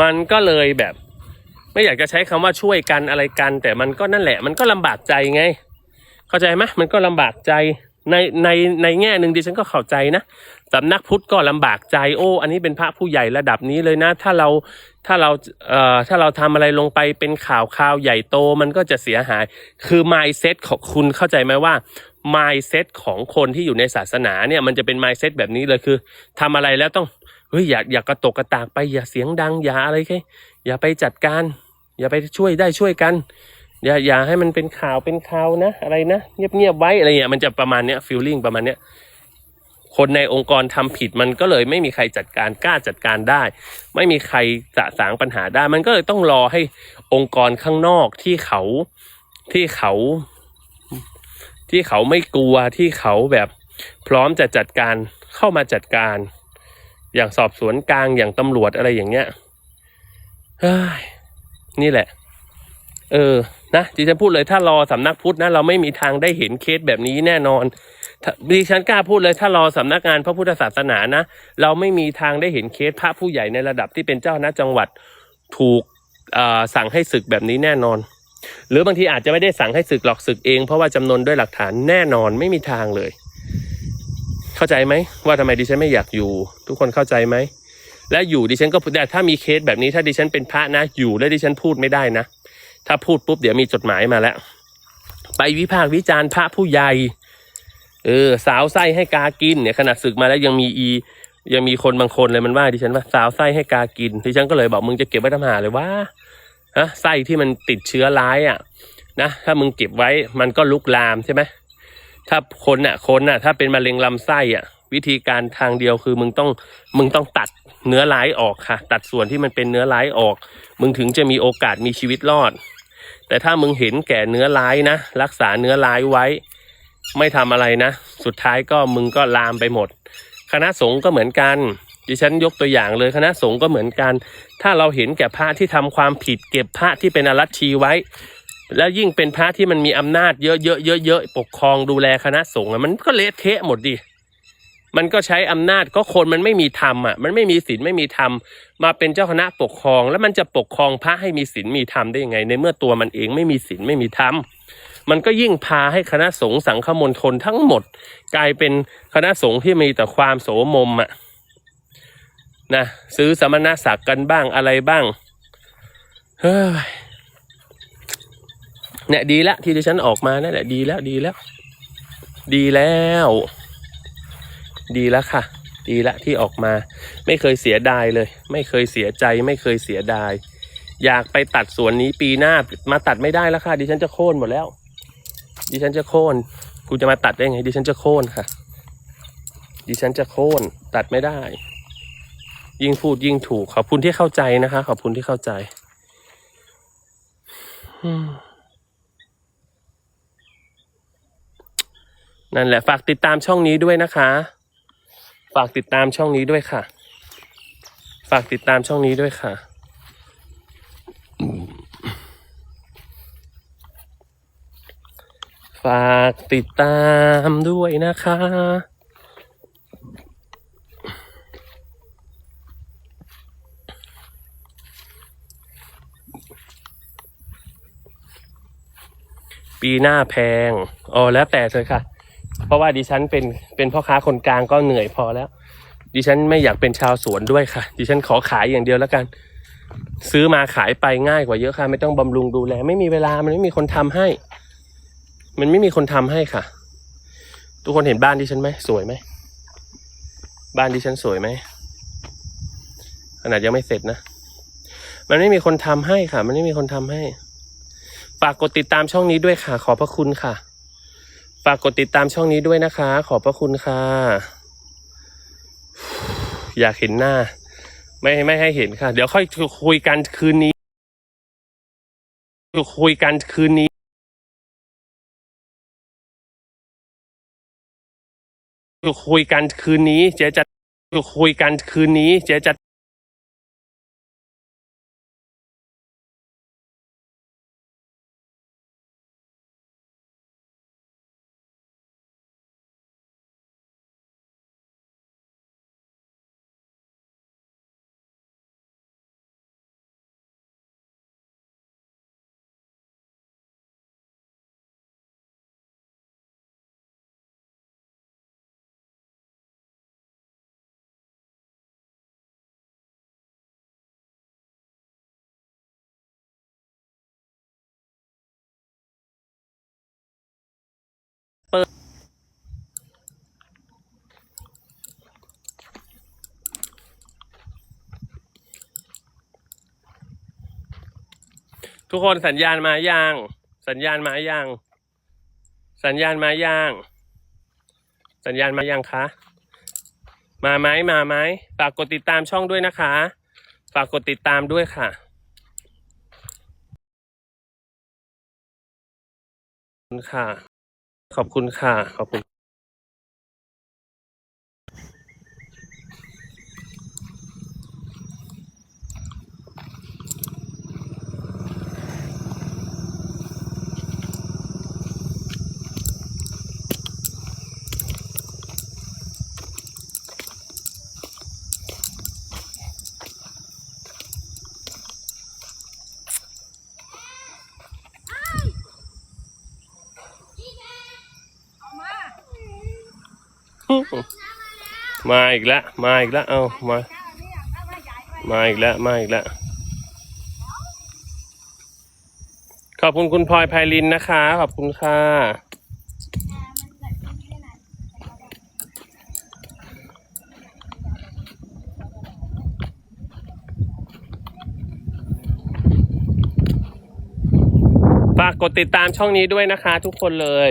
มันก็เลยแบบ ไม่อยากจะใช้คำว่าช่วยกันอะไรกัน แต่มันก็นั่นแหละ มันก็ลำบากใจไง เข้าใจไหมมันก็ลำบากใจในในในแง่หนึ่งดิฉันก็เข้าใจนะสำนักพุทธก็ลำบากใจโอ้อันนี้เป็นพระผู้ใหญ่ระดับนี้เลยนะ ถ้าเราถ้าเราเอ่อถ้าเราทำอะไรลงไปเป็นข่าวข่าวใหญ่โตมันก็จะเสียหาย คือ mindset ของคุณเข้าใจไหมว่า mindset ของคนที่อยู่ในศาสนาเนี่ยมันจะเป็น mindset แบบนี้เลยคือทำอะไรแล้วต้อง เฮ้ยอย่าอย่ากระตกกระตากไปอย่าเสียงดังอย่าอะไรแค่อย่าไปจัดการ อย่าไปช่วยได้ช่วยกัน อย่าอย่าให้มันเป็นข่าวเป็นข่าวนะ อะไรนะเงียบเงียบไว้อะไรเงี้ยมันจะประมาณเนี้ยฟีลลิ่งประมาณเนี้ยคนในองค์กรทำผิดมันก็เลยไม่มีใครจัดการกล้าจัดการได้ ไม่มีใครสะสางปัญหาได้ มันก็เลยต้องรอให้องค์กรข้างนอกที่เขาที่เขา ที่เขาไม่กลัวที่เขาแบบพร้อมจะจัดการเข้ามาจัดการ อย่างสอบสวนกลางอย่างตำรวจอะไรอย่างเงี้ยนี่แหละ เออ นะดิฉันพูดเลยถ้ารอสำนักพุทธนะ เราไม่มีทางได้เห็นเคสแบบนี้แน่นอนดิฉันกล้าพูดเลยถ้ารอสำนักงานพระพุทธศาสนานะ เราไม่มีทางได้เห็นเคสพระผู้ใหญ่ในระดับที่เป็นเจ้าคณะจังหวัดถูกสั่งให้ศึกแบบนี้แน่นอน หรือบางทีอาจจะไม่ได้สั่งให้ศึกหรอกศึกเอง เพราะว่าจำนวนด้วยหลักฐานแน่นอนไม่มีทางเลย เข้าใจไหมว่าทำไมดิฉันไม่อยากอยู่ ทุกคนเข้าใจไหมและอยู่ดิฉันก็ถ้ามีเคสแบบนี้ถ้าดิฉันเป็นพระนะอยู่แล้วดิฉันพูดไม่ได้นะ ถ้าพูดปุ๊บเดี๋ยวมีจดหมายมาแล้ว ไปวิพากษ์วิจารณ์พระผู้ใหญ่เออสาวไส้ให้กากินเนี่ยขนาดศึกมาแล้วยังมีอียังมีคนบางคนเลยมันว่าดิฉันว่าสาวไส้ให้กากินดิฉันก็เลยบอกมึงจะเก็บไว้ทำหาเลยว่าฮะไส้ที่มันติดเชื้อร้ายอะนะถ้ามึงเก็บไว้มันก็ลุกลามใช่ไหม ถ้าคนอะคนอะ ถ้าเป็นมะเร็งลำไส้อะ วิธีการทางเดียวคือมึงต้องมึงต้องตัดเนื้อร้ายออกค่ะ ตัดส่วนที่มันเป็นเนื้อร้ายออก มึงถึงจะมีโอกาสมีชีวิตรอด แต่ถ้ามึงเห็นแก่เนื้อร้ายนะรักษาเนื้อร้ายไว้ ไม่ทำอะไรนะ สุดท้ายก็มึงก็ลามไปหมด คณะสงฆ์ก็เหมือนกันดิฉันยกตัวอย่างเลยคณะสงฆ์ก็เหมือนกัน ถ้าเราเห็นแก่พระที่ทำความผิดเก็บพระที่เป็นอรัชชีไว้ แล้วยิ่งเป็นพระที่มันมีอำนาจเยอะๆเยอะๆปกครองดูแลคณะสงฆ์มันก็เละเทะหมดดิมันก็ใช้อำนาจก็คนมันไม่มีธรรมอะ มันไม่มีศีลไม่มีธรรมมาเป็นเจ้าคณะปกครอง แล้วมันจะปกครองพระให้มีศีลมีธรรมได้ยังไง ในเมื่อตัวมันเองไม่มีศีลไม่มีธรรมมันก็ยิ่งพาให้คณะสงฆ์สังฆมณฑลทั้งหมด กลายเป็นคณะสงฆ์ที่มีแต่ความโสมมอะนะซื้อสมณศักดิ์กันบ้างอะไรบ้างเฮ้ย เนี่ยดีแล้วที่ดิฉันออกมานั่นแหละดีแล้วดีแล้ว ดีแล้ว ดีแล้วค่ะ ดีละที่ออกมา ไม่เคยเสียดายเลย ไม่เคยเสียใจ ไม่เคยเสียดาย อยากไปตัดสวนนี้ปีหน้ามาตัดไม่ได้แล้วค่ะ ดิฉันจะโค่นหมดแล้ว ดิฉันจะโค่นกูจะมาตัดได้ไง ดิฉันจะโค่นค่ะ ดิฉันจะโค่นตัดไม่ได้ ยิ่งพูดยิ่งถูกขอบคุณที่เข้าใจนะคะ ขอบคุณที่เข้าใจ อืม นั่นแหละฝากติดตามช่องนี้ด้วยนะคะ ฝากติดตามช่องนี้ด้วยค่ะ ฝากติดตามช่องนี้ด้วยค่ะ ฝากติดตามด้วยนะคะ ปีหน้าแพง อ๋อแล้วแต่เธอค่ะ เพราะว่าดิฉันเป็นเป็นพ่อค้าคนกลางก็เหนื่อยพอแล้ว ดิฉันไม่อยากเป็นชาวสวนด้วยค่ะ ดิฉันขอขายอย่างเดียวแล้วกัน ซื้อมาขายไปง่ายกว่าเยอะค่ะ ไม่ต้องบำรุงดูแล ไม่มีเวลามันไม่มีคนทำให้ มันไม่มีคนทำให้ค่ะ ทุกคนเห็นบ้านดิฉันไหมสวยไหมบ้านดิฉันสวยไหมขนาดยังไม่เสร็จนะ มันไม่มีคนทำให้ค่ะ มันไม่มีคนทำให้ ฝากกดติดตามช่องนี้ด้วยค่ะ ขอบพระคุณค่ะ ฝากกดติดตามช่องนี้ด้วยนะคะ ขอบพระคุณค่ะ อยากเห็นหน้า ไม่ไม่ให้เห็นค่ะ เดี๋ยวค่อยคุยกันคืนนี้ คุยกันคืนนี้คุยกันคืนนี้ เจ๊จะคุยกันคืนนี้ เจ๊จะ ทุกคนสัญญาณมายังสัญญาณมายังสัญญาณมายังสัญญาณมายังคะ มาไหมมาไหมฝากกดติดตามช่องด้วยนะคะ ฝากกดติดตามด้วยค่ะคุณค่ะ ขอบคุณค่ะ ขอบคุณ มาอีกแล้วมาอีกแล้วเอามา มาอีกแล้วมาอีกแล้วขอบคุณคุณพลอยไพลินนะคะ ขอบคุณค่ะฝากกดติดตามช่องนี้ด้วยนะคะ ทุกคนเลย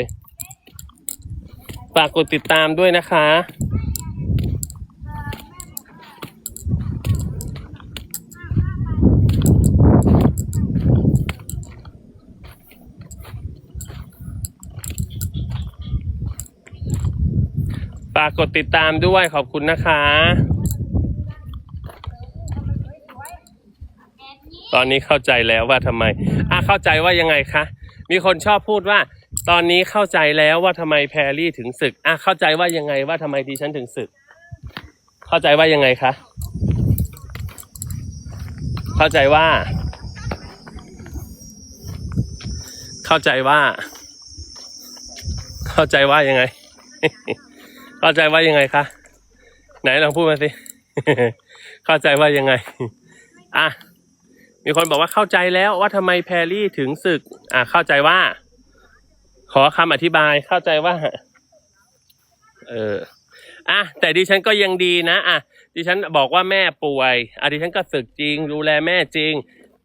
ากกดติดตามด้วยนะคะ ฝากกดติดตามด้วยขอบคุณนะคะตอนนี้เข้าใจแล้วว่าทำไม อะเข้าใจว่ายังไงคะ มีคนชอบพูดว่า ตอนนี้เข้าใจแล้วว่าทำไมแพรรี่ถึงศึก อะเข้าใจว่ายังไงว่าทำไมดิฉันถึงศึก เข้าใจว่ายังไงคะ เข้าใจว่า เข้าใจว่า เข้าใจว่ายังไง เข้าใจว่ายังไงคะ ไหนลองพูดมาสิ เข้าใจว่ายังไง อะ มีคนบอกว่าเข้าใจแล้วว่าทำไมแพรรี่ถึงศึก อะเข้าใจว่า ขอคำอธิบายเข้าใจว่า เอออะแต่ดิฉันก็ยังดีนะอะดิฉันบอกว่าแม่ป่วยอะดิฉันก็ศึกจริง ดูแลแม่จริง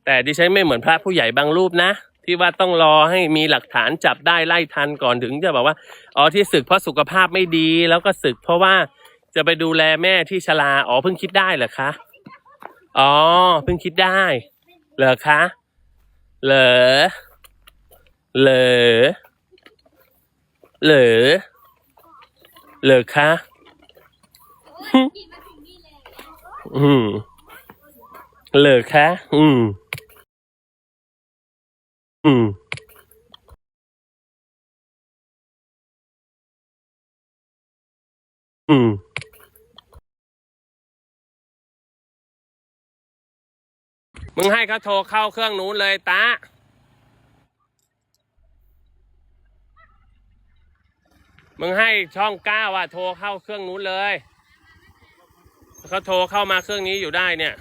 แต่ดิฉันไม่เหมือนพระผู้ใหญ่บางรูปนะ ที่ว่าต้องรอให้มีหลักฐานจับได้ไล่ทันก่อนถึงจะบอกว่าอ๋อที่ศึกเพราะสุขภาพไม่ดี แล้วก็ศึกเพราะว่าจะไปดูแลแม่ที่ชราอ๋อเพิ่งคิดได้เหรอคะอ๋อเพิ่งคิดได้เหรอคะเหรอเหรอ เหรอเหรอคะอืมเหรอคะอืมอืมอืมมึงให้เขาโทรเข้าเครื่องนู้นเลยตา มึงให้ช่องเก้าอะโทรเข้าเครื่องนู้นเลย เขาโทรเข้ามาเครื่องนี้อยู่ได้เนี่ย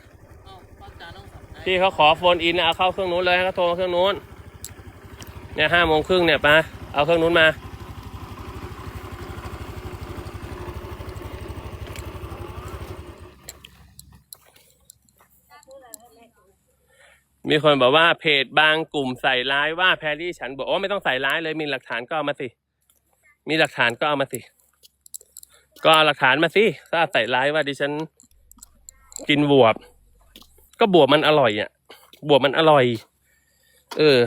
ที่เขาขอโฟนอินเอาเข้าเครื่องนู้นเลยให้เขาโทรมาเครื่องนู้น เนี่ยห้าโมงครึ่งเนี่ยไปเอาเครื่องนู้นมามีคนบอกว่าเพจบางกลุ่มใส่ร้ายว่าแพรรี่ฉันบอกว่าไม่ต้องใส่ร้ายเลยมีหลักฐานก็เอามาสิ มีหลักฐานก็เอามาสิ ก็เอาหลักฐานมาสิ ถ้าใส่ร้ายว่าดิฉัน กินบวบ ก็บวบมันอร่อยอะ บวบมันอร่อย เออ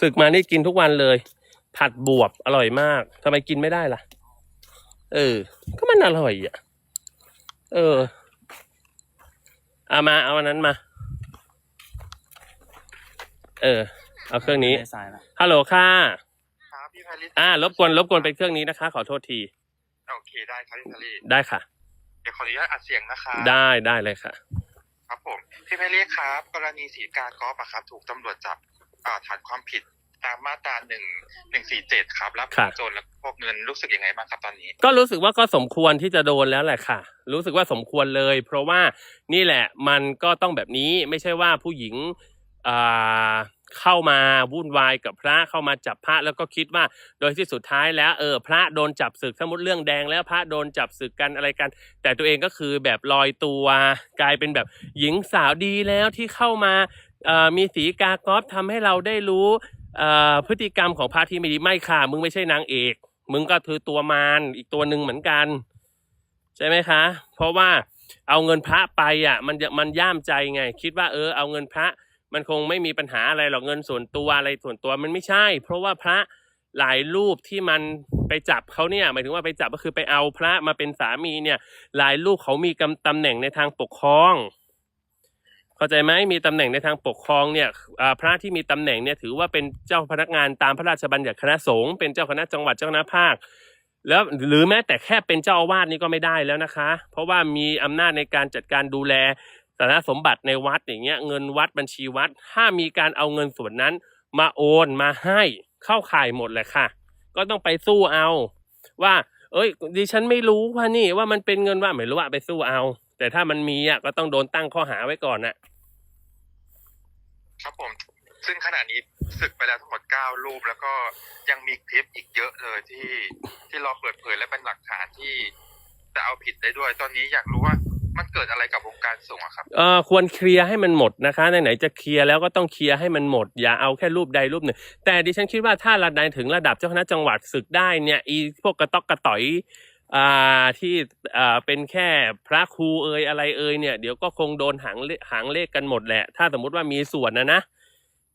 ศึกมานี่กินทุกวันเลย ผัดบวบอร่อยมากทำไมกินไม่ได้ล่ะ เออ ก็มันอร่อยอะ เออ เอามาเอาอันนั้นมา เออ เอาเครื่องนี้สายละฮัลโหลค่ะ ครับพี่พาริสอ่ารบกวนรบกวนเป็นเครื่องนี้นะคะ ขอโทษที โอเคได้ครับพี่พาริสได้ค่ะ เดี๋ยวขออนุญาตอัดเสียงนะคะได้ได้เลยค่ะ ครับผมพี่พาริสครับ กรณีสีกากอล์ฟอะครับ ถูกตำรวจจับอ่าฐานความผิดตามมาตราหนึ่งหนึ่งสี่เจ็ดครับ รับค่ะโจรและพวกเงินรู้สึกยังไงบ้างครับตอนนี้ ก็รู้สึกว่าก็สมควรที่จะโดนแล้วแหละค่ะ รู้สึกว่าสมควรเลย เพราะว่านี่แหละมันก็ต้องแบบนี้ไม่ใช่ว่าผู้หญิงอ่า เข้ามาวุ่นวายกับพระเข้ามาจับพระแล้วก็คิดว่า โดยที่สุดท้ายแล้วเออพระโดนจับศึกสมมติเรื่องแดงแล้วพระโดนจับศึกกันอะไรกัน แต่ตัวเองก็คือแบบลอยตัวกลายเป็นแบบหญิงสาวดีแล้วที่เข้ามาออมีสีกากอฟทำให้เราได้รู้ออพฤติกรรมของพระที่ไม่ดีไม่ค่ะ มึงไม่ใช่นางเอก มึงก็คือตัวมารอีกตัวหนึ่งเหมือนกัน ใช่ไหมคะ เพราะว่าเอาเงินพระไปอะมันมันย่ามใจไง คิดว่าเออเอาเงินพระ มันคงไม่มีปัญหาอะไรหรอกเงินส่วนตัวอะไรส่วนตัวมันไม่ใช่ เพราะว่าพระหลายรูปที่มันไปจับเขาเนี่ยหมายถึงว่าไปจับก็คือไปเอาพระมาเป็นสามีเนี่ยหลายรูปเขามีตำแหน่งในทางปกครอง เข้าใจไหมมีตำแหน่งในทางปกครองเนี่ยพระที่มีตำแหน่งเนี่ยถือว่าเป็นเจ้าพนักงานตามพระราชบัญญัติคณะสงฆ์เป็นเจ้าคณะจังหวัดเจ้าคณะภาค แล้วหรือแม้แต่แค่เป็นเจ้าอาวาสนี่ก็ไม่ได้แล้วนะคะ เพราะว่ามีอำนาจในการจัดการดูแล สารสมบัติในวัดอย่างเงี้ยเงินวัดบัญชีวัด ถ้ามีการเอาเงินส่วนนั้น มาโอนมาให้เข้าข่ายหมดเลยค่ะ ก็ต้องไปสู้เอา ว่า เอ้ย ดิฉันไม่รู้ว่านี่ว่ามันเป็นเงินว่าไม่รู้ว่าไปสู้เอา แต่ถ้ามันมีอะก็ต้องโดนตั้งข้อหาไว้ก่อนน่ะ ครับผม ซึ่งขณะนี้ศึกไปแล้วทั้งหมดเก้ารูป แล้วก็ยังมีคลิปอีกเยอะเลยที่ที่รอเปิดเผยและเป็นหลักฐานที่จะเอาผิดได้ด้วย ตอนนี้อยากรู้ว่า มันเกิดอะไรกับวงการส่งอะครับเอ่อควรเคลียร์ให้มันหมดนะคะไหนๆจะเคลียร์แล้วก็ต้องเคลียร์ให้มันหมด อย่าเอาแค่รูปใดรูปหนึ่ง แต่ดิฉันคิดว่าถ้าระดับถึงระดับเจ้าคณะจังหวัดศึกได้เนี่ยอีพวกกระต๊อกกระต่อยอ่าที่อ่าเป็นแค่พระครูเอยอะไรเอยเนี่ยเดี๋ยวก็คงโดนหางเลหางเลขกันหมดแหละ ถ้าสมมุติว่ามีส่วนนะนะ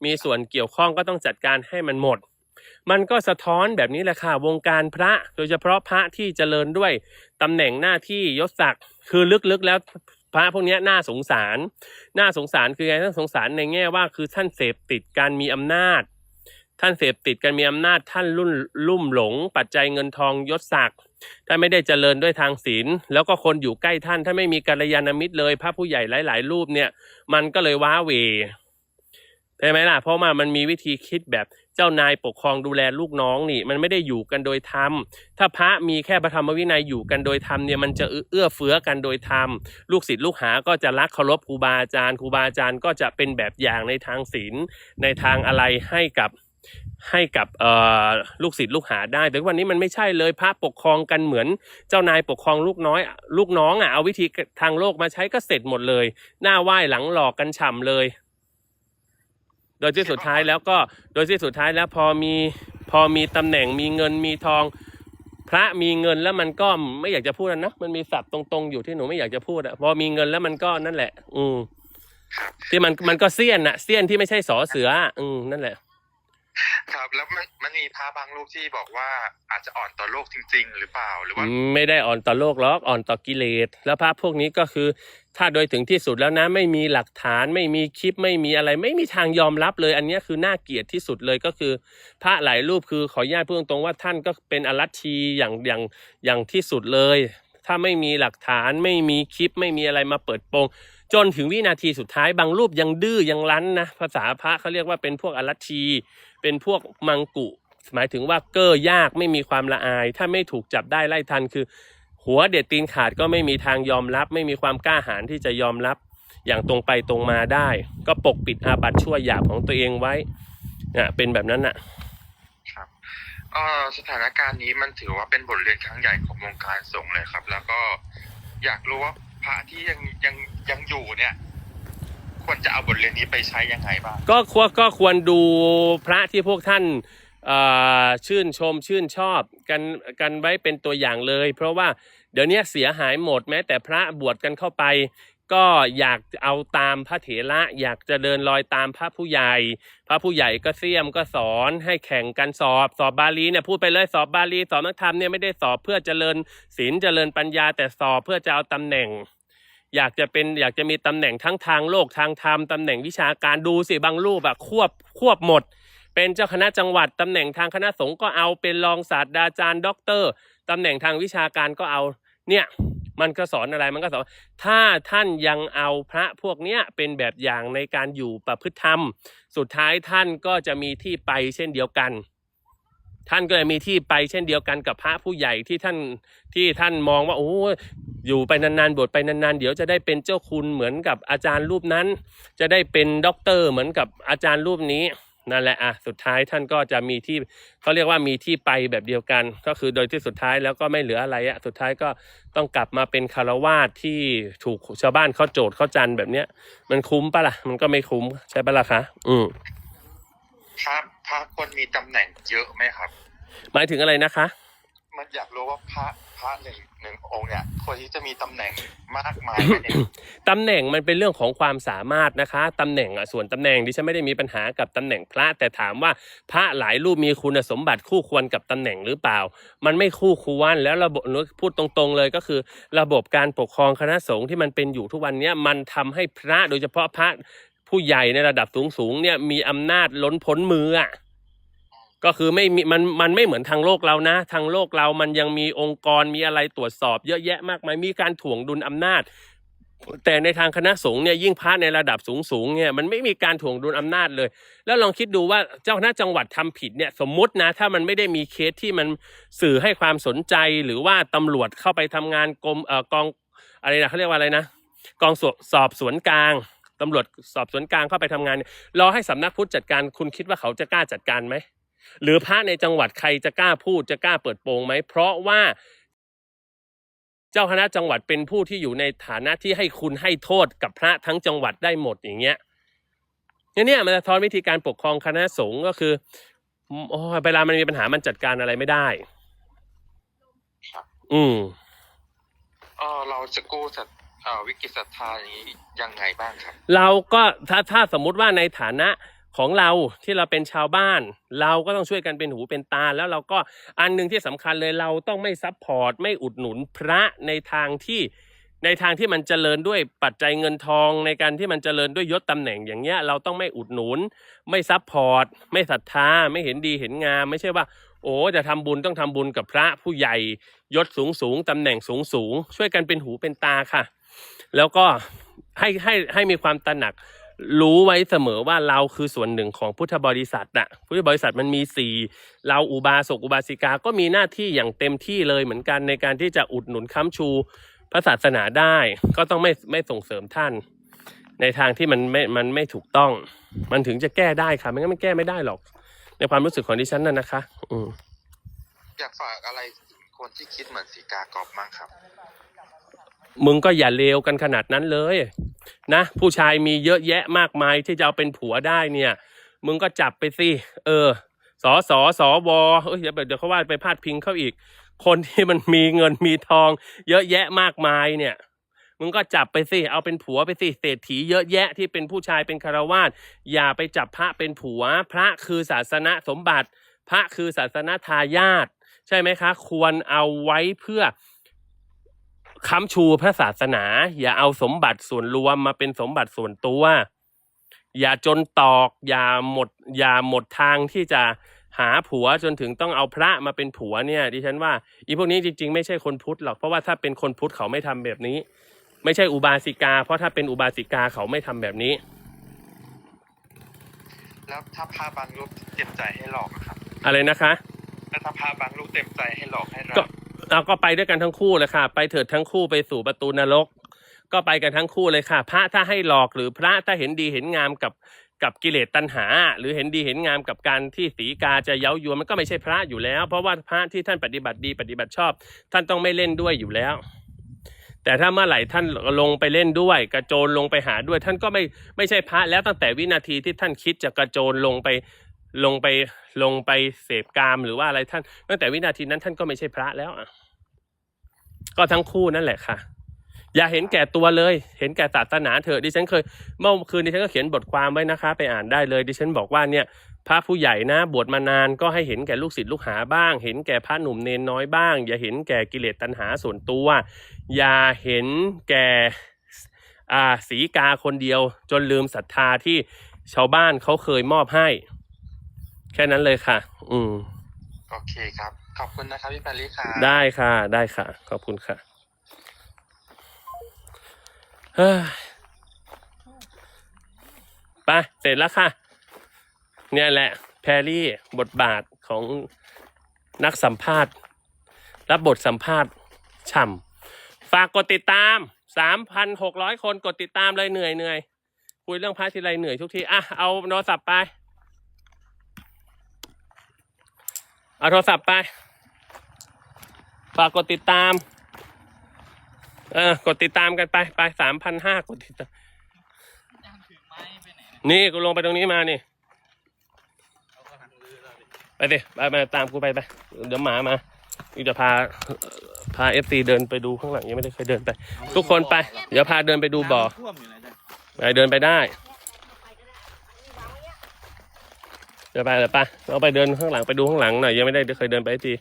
มีส่วนเกี่ยวข้องก็ต้องจัดการให้มันหมด มันก็สะท้อนแบบนี้แหละค่ะวงการพระโดยเฉพาะพระที่เจริญด้วยตำแหน่งหน้าที่ยศศักดิ์คือลึกๆแล้วพระพวกนี้น่าสงสาร น่าสงสารคือไงท่านสงสารในแง่ว่าคือท่านเสพติดการมีอำนาจ ท่านเสพติดการมีอำนาจท่านรุ่นลุ่มหลง ปัจจัยเงินทองยศศักดิ์ท่านไม่ได้เจริญด้วยทางศีลแล้วก็คนอยู่ใกล้ท่านถ้านไม่มีกัลยาณมิตรเลย พระผู้ใหญ่หลาย ๆ รูปเนี่ย มันก็เลยว้าเวใช่ไหมล่ะเพราะว่ามันมีวิธีคิดแบบ เจ้านายปกครองดูแลลูกน้องนี่ มันไม่ได้อยู่กันโดยธรรม ถ้าพระมีแค่พระธรรมวินัยอยู่กันโดยธรรมเนี่ยมันจะเอื้อเฟื้อกันโดยธรรม ลูกศิษย์ลูกหาก็จะรักเคารพครูบาอาจารย์ครูบาอาจารย์ก็จะเป็นแบบอย่างในทางศีลในทางอะไรให้กับให้กับเอ่อลูกศิษย์ลูกหาได้ แต่วันนี้มันไม่ใช่เลยพระปกครองกันเหมือนเจ้านายปกครองลูกน้อย ลูกน้องอะเอาวิธีทางโลกมาใช้ก็เสร็จหมดเลย หน้าไหว้หลังหลอกกันฉ่ำเลย โดยที่สุดท้ายแล้วก็โดยที่สุดท้ายแล้วพอมีพอมีตำแหน่งมีเงินมีทอง พระมีเงินแล้วมันก็ไม่อยากจะพูดนะมันมีศัพท์ตรงๆอยู่ที่หนูไม่อยากจะพูดอะพอมีเงินแล้วมันก็นั่นแหละ อืมที่มันมันก็เสี้ยนอะเสี้ยนที่ไม่ใช่สอเสืออะอืมนั่นแหละ ครับแล้วมันมันมีพระบางรูปที่บอกว่าอาจจะอ่อนต่อโลกจริง ๆ หรือเปล่าหรือว่าไม่ได้อ่อนต่อโลกหรอกอ่อนต่อกิเลสแล้วพระพวกนี้ก็คือ ถ้าโดยถึงที่สุดแล้วนะ ไม่มีหลักฐานไม่มีคลิปไม่มีอะไร ไม่มีทางยอมรับเลย อันนี้คือน่าเกลียดที่สุดเลยก็คือ พระหลายรูปคือขออนุญาตพูดตรงๆว่าท่านก็เป็นอรัชชีอย่างอย่างอย่างที่สุดเลย ถ้าไม่มีหลักฐานไม่มีคลิปไม่มีอะไรมาเปิดโปงจนถึงวินาทีสุดท้ายบางรูปยังดื้อยังรั้นนะภาษาพระเขาเรียกว่าเป็นพวกอรัชชี เป็นพวกมังกุ หมายถึงว่าเก้อยากไม่มีความละอาย ถ้าไม่ถูกจับได้ไล่ทันคือ หัวเด็ดตีนขาดก็ไม่มีทางยอมรับ ไม่มีความกล้าหาญที่จะยอมรับ อย่างตรงไปตรงมาได้ ก็ปกปิดอาบัติชั่วหยาบของตัวเองไว้อะเป็นแบบนั้นน่ะครับสถานการณ์นี้มันถือว่าเป็นบทเรียนครั้งใหญ่ของวงการสงฆ์เลยครับ แล้วก็อยากรู้ว่าพระที่ยังยังยังอยู่เนี่ย ควรจะเอาบทเรียนนี้ไปใช้ยังไงบ้างก็ควรก็ควรดูพระที่พวกท่านชื่นชมชื่นชอบกันกันไว้เป็นตัวอย่างเลย เพราะว่าเดี๋ยวนี้เสียหายหมดแม้แต่พระบวชกันเข้าไป ก็อยากเอาตามพระเถระ อยากจะเดินรอยตามพระผู้ใหญ่ พระผู้ใหญ่ก็เสี่ยมก็สอนให้แข่งกันสอบสอบบาลีเนี่ยพูดไปเลยสอบบาลีสอบนักธรรมเนี่ยไม่ได้สอบเพื่อเจริญศีลเจริญปัญญาแต่สอบเพื่อจะเอาตำแหน่ง อยากจะเป็นอยากจะมีตำแหน่งทั้งทางโลกทางธรรมตำแหน่งวิชาการดูสิบางรูปอะควบควบหมด เป็นเจ้าคณะจังหวัดตำแหน่งทางคณะสงฆ์ก็เอาเป็นรองศาสตราจารย์ด็อกเตอร์ตำแหน่งทางวิชาการก็เอาเนี่ยมันก็สอนอะไรมันก็สอนถ้าท่านยังเอาพระพวกเนี้ยเป็นแบบอย่างในการอยู่ประพฤติธรรม สุดท้ายท่านก็จะมีที่ไปเช่นเดียวกัน ท่านก็จะมีที่ไปเช่นเดียวกันกับพระผู้ใหญ่ที่ท่านที่ท่านมองว่าโอ้ อยู่ไปนานๆบวชไปนานๆ เดี๋ยวจะได้เป็นเจ้าคุณเหมือนกับอาจารย์รูปนั้น จะได้เป็นด็อกเตอร์เหมือนกับอาจารย์รูปนี้นั่นแหละอะสุดท้ายท่านก็จะมีที่เขาเรียกว่ามีที่ไปแบบเดียวกัน ก็คือโดยที่สุดท้ายแล้วก็ไม่เหลืออะไรอะสุดท้ายก็ต้องกลับมาเป็นคารวาสที่ถูกชาวบ้านเขาโจทย์เขาจันแบบเนี้ย มันคุ้มปะล่ะ มันก็ไม่คุ้มใช่ปะล่ะคะอืมพระพระควรมีตำแหน่งเยอะไหมครับ หมายถึงอะไรนะคะ มันอยากรู้ว่าพระพระหนึ่งหนึ่งองค์เนี่ยควรที่จะมีตำแหน่งมากมายไหมเนี่ยตำแหน่งมันเป็นเรื่องของความสามารถนะคะตำแหน่งอะส่วนตำแหน่งดิฉันไม่ได้มีปัญหากับตำแหน่งพระ แต่ถามว่าพระหลายรูปมีคุณสมบัติคู่ควรกับตำแหน่งหรือเปล่า มันไม่คู่ควรแล้วระบบหรือพูดตรงๆเลยก็คือ ระบบการปกครองคณะสงฆ์ที่มันเป็นอยู่ทุกวันเนี้ยมันทำให้พระโดยเฉพาะพระผู้ใหญ่ในระดับสูงๆเนี่ยมีอำนาจล้นพ้นมืออะ ก็คือไม่มีมันมันไม่เหมือนทางโลกเรานะ ทางโลกเรามันยังมีองค์กรมีอะไรตรวจสอบ เยอะแยะมากมายมีการถ่วงดุลอำนาจ แต่ในทางคณะสงฆ์เนี่ยยิ่งพระในระดับสูงสูงเนี่ยมันไม่มีการถ่วงดุลอำนาจเลย แล้วลองคิดดูว่าเจ้าคณะจังหวัดทำผิดเนี่ยสมมตินะ ถ้ามันไม่ได้มีเคสที่มันสื่อให้ความสนใจหรือว่าตำรวจเข้าไปทำงานกรมเอ่อกองอะไรนะเขาเรียกว่าอะไรนะกองสอบสอบสวนกลางตำรวจสอบสวนกลางเข้าไปทำงานรอให้สำนักพุทธจัดการคุณคิดว่าเขาจะกล้าจัดการไหม หรือพระในจังหวัดใครจะกล้าพูดจะกล้าเปิดโปงไหม เพราะว่าเจ้าคณะจังหวัดเป็นผู้ที่อยู่ในฐานะที่ให้คุณให้โทษกับพระทั้งจังหวัดได้หมดอย่างเงี้ยเนี่ยเนี่ยมันจะทอนวิธีการปกครองคณะสงฆ์ก็คือโอ้ยเวลามันมีปัญหามันจัดการอะไรไม่ได้ครับอืมเออเราจะกู้ศรัทเอ่อวิกฤตศรัทธาอย่างนี้ยังไงบ้างครับ เราก็ถ้าถ้าสมมุติว่าในฐานะ ของเราที่เราเป็นชาวบ้าน เราก็ต้องช่วยกันเป็นหูเป็นตา แล้วเราก็อันหนึ่งที่สำคัญเลยเราต้องไม่ซัพพอร์ตไม่อุดหนุนพระในทางที่ในทางที่มันเจริญด้วยปัจจัยเงินทองในการที่มันเจริญด้วยยศตำแหน่งอย่างเงี้ยเราต้องไม่อุดหนุน ไม่ซัพพอร์ต ไม่ศรัทธา ไม่เห็นดีเห็นงาม ไม่ใช่ว่า โอ้จะทำบุญต้องทำบุญกับพระผู้ใหญ่ยศสูงสูงตำแหน่งสูงสูงช่วยกันเป็นหูเป็นตาค่ะ แล้วก็ให้ให้ให้มีความตระหนัก รู้ไว้เสมอว่าเราคือส่วนหนึ่งของพุทธบริษัทน่ะพุทธบริษัทมันมีสี่เราอุบาสกอุบาสิกาก็มีหน้าที่อย่างเต็มที่เลยเหมือนกันในการที่จะอุดหนุนค้ำชูพระศาสนาได้ ก็ต้องไม่ไม่ส่งเสริมท่าน ในทางที่มันไม่มันไม่ถูกต้อง มันถึงจะแก้ได้ค่ะไม่งั้นมันแก้ไม่ได้หรอก ในความรู้สึกของดิฉันน่ะนะคะ อืมอยากฝากอะไรคนที่คิดเหมือนสีกากอบมั้งครับ มึงก็อย่าเลวกันขนาดนั้นเลยนะ ผู้ชายมีเยอะแยะมากมายที่จะเอาเป็นผัวได้เนี่ย มึงก็จับไปสิเออสอสอสอวอเอ้ยเดี๋ยวเดี๋ยวเขาว่าไปพาดพิงเขาอีก คนที่มันมีเงินมีทอง เยอะแยะมากมายเนี่ยมึงก็จับไปสิ เอาเป็นผัวไปสิ เศรษฐีเยอะแยะที่เป็นผู้ชายเป็นคารวาสอย่าไปจับพระเป็นผัว พระคือศาสนสมบัติ พระคือศาสนทายาทใช่ไหมคะ ควรเอาไว้เพื่อ ค้ำชูพระศาสนา อย่าเอาสมบัติส่วนรวมมาเป็นสมบัติส่วนตัว อย่าจนตอก อย่าหมด อย่าหมดทางที่จะหาผัวจนถึงต้องเอาพระมาเป็นผัวเนี่ยดิฉันว่าอีพวกนี้จริง ๆ ไม่ใช่คนพุทธหรอกเพราะว่าถ้าเป็นคนพุทธเขาไม่ทำแบบนี้ ไม่ใช่อุบาสิกา เพราะถ้าเป็นอุบาสิกาเขาไม่ทำแบบนี้ แล้วถ้าพระบางรูปเต็มใจให้หลอกอะครับ อะไรนะคะ แล้วถ้าพระบางรูปเต็มใจให้หลอกให้รัก็บ เราก็ไปด้วยกันทั้งคู่เลยค่ะ ไปเถิดทั้งคู่ไปสู่ประตูนรก ก็ไปกันทั้งคู่เลยค่ะ พระถ้าให้หลอกหรือพระถ้าเห็นดีเห็นงามกับกับกิเลสตัณหา หรือเห็นดีเห็นงามกับการที่สีกาจะเย้ายวนมันก็ไม่ใช่พระอยู่แล้ว เพราะว่าพระที่ท่านปฏิบัติดีปฏิบัติชอบ ท่านต้องไม่เล่นด้วยอยู่แล้ว แต่ถ้าเมื่อไหร่ท่านลงไปเล่นด้วย กระโจนลงไปหาด้วย ท่านก็ไม่ไม่ใช่พระแล้วตั้งแต่วินาทีที่ท่านคิดจะกระโจนลงไป ลงไปลงไปเสพกามหรือว่าอะไรท่าน ตั้งแต่วินาทีนั้นท่านก็ไม่ใช่พระแล้วอะ ก็ทั้งคู่นั่นแหละค่ะ อย่าเห็นแก่ตัวเลย เห็นแก่ศาสนาเถอะดิฉันเคย เมื่อคืนดิฉันก็เขียนบทความไว้นะคะ ไปอ่านได้เลย ดิฉันบอกว่าเนี่ย พระผู้ใหญ่นะ บวชมานานก็ให้เห็นแก่ลูกศิษย์ลูกหาบ้าง เห็นแก่พระหนุ่มเนนน้อยบ้าง อย่าเห็นแก่กิเลสตัณหาส่วนตัว อย่าเห็นแก่อ่าสีกาคนเดียวจนลืมศรัทธาที่ชาวบ้านเขาเคยมอบให้ แค่นั้นเลยค่ะ อืม โอเคครับ ขอบคุณนะครับพี่ปาริค่ะได้ค่ะ ได้ค่ะ ขอบคุณค่ะเฮ้ยไปเสร็จแล้วค่ะ เนี่ยแหละ แพรรี่บทบาทของนักสัมภาษณ์ รับบทสัมภาษณ์ฉ่ำฝากกดติดตามสามพันหกร้อยคนกดติดตามเลยเหนื่อยเหนื่อยคุยเรื่องพระทีไรเหนื่อยทุกที อะ เอาโทรศัพท์ไป เอาโทรศัพท์ไปฝากกดติดตาม เออกดติดตามกันไปไปสามพันห้ากดติดตามนี่กูลงไปตรงนี้มานี่ไปดิไปมาตามกูไปไปเดี๋ยวหมามากูจะพาพาเอฟซีเดินไปดูข้างหลังยังไม่ได้เคยเดินไป ทุกคนไป เดี๋ยวพาเดินไปดูบ่อไปเดินไปได้ เดี๋ยวไปเดี๋ยวไปเราไปเดินข้างหลังไปดูข้างหลังหน่อยยังไม่ได้เคยเดินไปที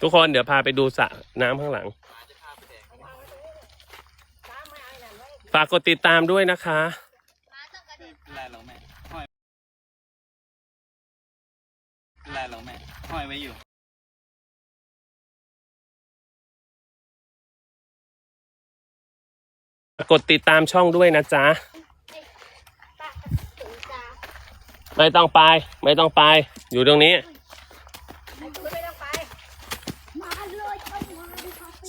ทุกคนเดี๋ยวพาไปดูสระน้ำข้างหลัง ฝากกดติดตามด้วยนะคะไล่เราแม่ห้อยไล่เราแม่ห้อยไว้อยู่กดติดตามช่องด้วยนะจ๊ะ ไม่ต้องไป ไม่ต้องไป อยู่ตรงนี้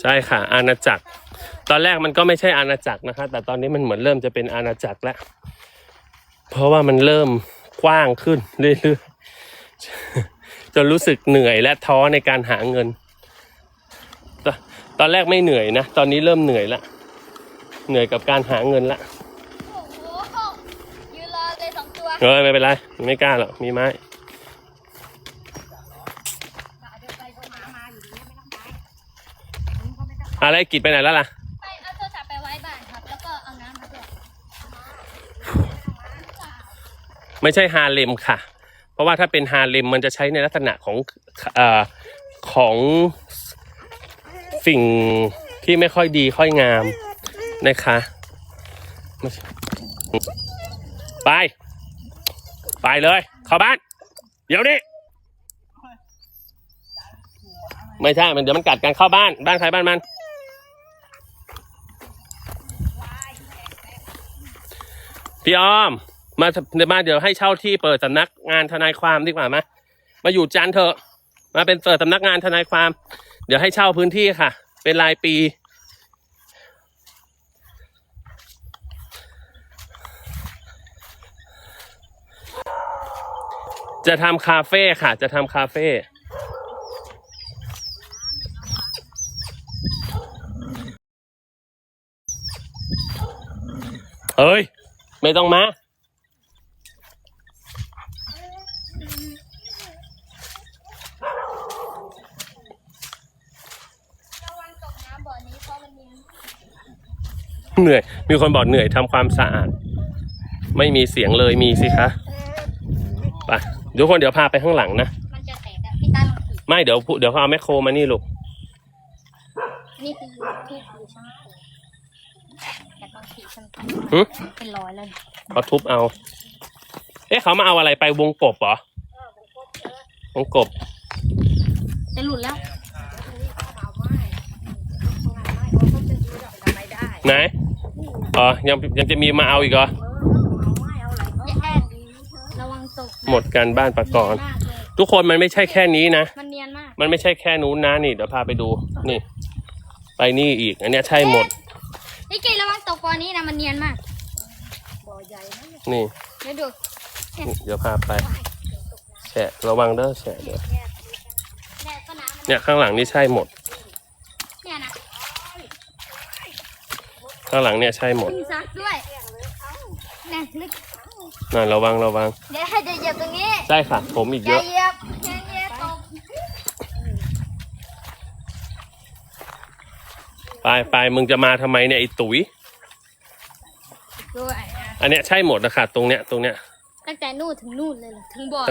ใช่ค่ะ อาณาจักร ตอนแรกมันก็ไม่ใช่อาณาจักรนะคะ แต่ตอนนี้มันเหมือนเริ่มจะเป็นอาณาจักรแล้ว เพราะว่ามันเริ่มกว้างขึ้นเรื่อยๆ จนรู้สึกเหนื่อยและท้อในการหาเงิน ตอนตอนแรกไม่เหนื่อยนะ ตอนนี้เริ่มเหนื่อยละ เหนื่อยกับการหาเงินละ โอ้โหยืนรอ เลยสองตัวเฮ้ยไม่เป็นไรไม่กล้าหรอกมีไม้อะไรกิจไปไหนแล้วล่ะไปเอาโทรศัพท์ไปไว้บ้านครับ แล้วก็เอาน้ำมาด้วยไม่ใช่ฮาเลมค่ะ เพราะว่าถ้าเป็นฮาเลมมันจะใช้ในลักษณะของเอ่อของสิ่งที่ไม่ค่อยดีค่อยงามนะคะไม่ใช่ไป ไปเลย เข้าบ้าน เดี๋ยวนี้ไม่ใช่ มันเดี๋ยวมันกัดกันเข้าบ้าน บ้านใครบ้านมัน พี่อ้อม มามาเดี๋ยวให้เช่าที่เปิดสำนักงานทนายความดีกว่าไหมมาอยู่จันเถอะ มาเป็นเปิดสำนักงานทนายความ เดี๋ยวให้เช่าพื้นที่ค่ะ เป็นรายปี จะทำคาเฟ่ค่ะ จะทำคาเฟ่เอ้ย ไม่ต้องมาเหนื่อย มีคนบอกเหนื่อยทำความสะอาด ไม่มีเสียงเลยมีสิคะ ทุกคนเดี๋ยวพาไปข้างหลังนะ มันจะแตกอะพี่ตั้นลองถือไม่เดี๋ยวพูเดี๋ยวเขาเอาแมคโครมานี่ลูก นี่คือที่คือช่างตัวแต่ตอนขี่ช่างตัวหึ เป็นรอยแล้วเนี่ยเขาทุบเอา เอ๊ะเขามาเอาอะไรไปวงกบเหรอวงกบ จะหลุดแล้วไหน อ๋อ ยังยังจะมีมาเอาอีกเหรออย่าแอบระวังตกนะ หมดกันบ้านปะกรเนียนมากเลยทุกคนมันไม่ใช่แค่นี้นะ มันเนียนมาก มันไม่ใช่แค่นู้นนะนี่เดี๋ยวพาไปดูนี่ ไปนี่อีกอันเนี้ยใช่หมดนี่กีระวังตกบ่อนี้นะมันเนียนมากนี่เดี๋ยวดูเดี๋ยวพาไปแฉะระวังเด้อแฉะเด้อแดดก็น้ำมันเนี่ยข้างหลังนี่ใช่หมดเนี่ยนะข้างหลังเนี่ยใช่หมดขึ้นซักด้วยแน่ลึก นั่นระวังระวังเดี๋ยวให้จะเหยียบตรงนี้ใช่ค่ะ ผมอีกอเยย่าอะ เหยียบอย่าเหยียบตกไปไปมึงจะมาทำไมเนี่ยไอ้ตุ๋ย ด้วยอันเนี้ยใช่หมดนะคะตรงเนี้ยตรงเนี้ย ตั้งแต่นู่นถึงนู่นเลยเหรอถึงบ่อ